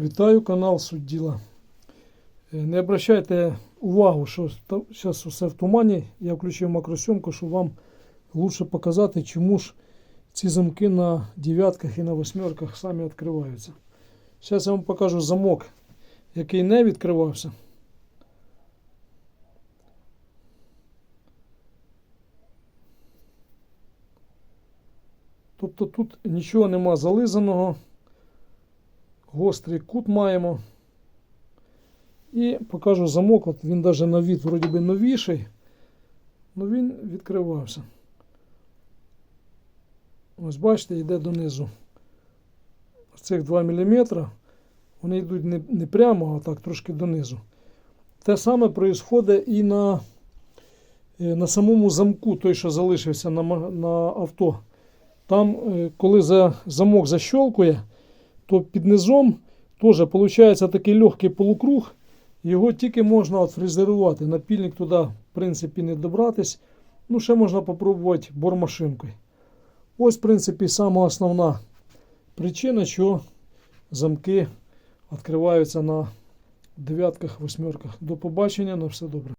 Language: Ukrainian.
Вітаю канал Суть діла. Е, Не обращайте увагу, що зараз все в тумані. Я включив макросйомку, щоб вам лучше показати, чому ж ці замки на дев'ятках і на восьмерках самі відкриваються. Зараз я вам покажу замок, який не відкривався. Тобто тут нічого нема зализаного гострий кут маємо. І покажу замок. От він навіть на від вроді би новіший, але він відкривався. Ось бачите, йде донизу. Цих 2 мм. Вони йдуть не, не прямо, а так трошки донизу. Те саме відбувається і на, е, на самому замку, той, що залишився на, на авто. Там, е, коли за, замок защелкує, то під низом теж виходить такий легкий полукруг. Його тільки можна от фрезерувати. Напільник туди, в принципі, не добратись. Ну, ще можна спробувати бормашинкою. Ось, в принципі, сама основна причина, що замки відкриваються на дев'ятках, восьмерках. До побачення, на все добре.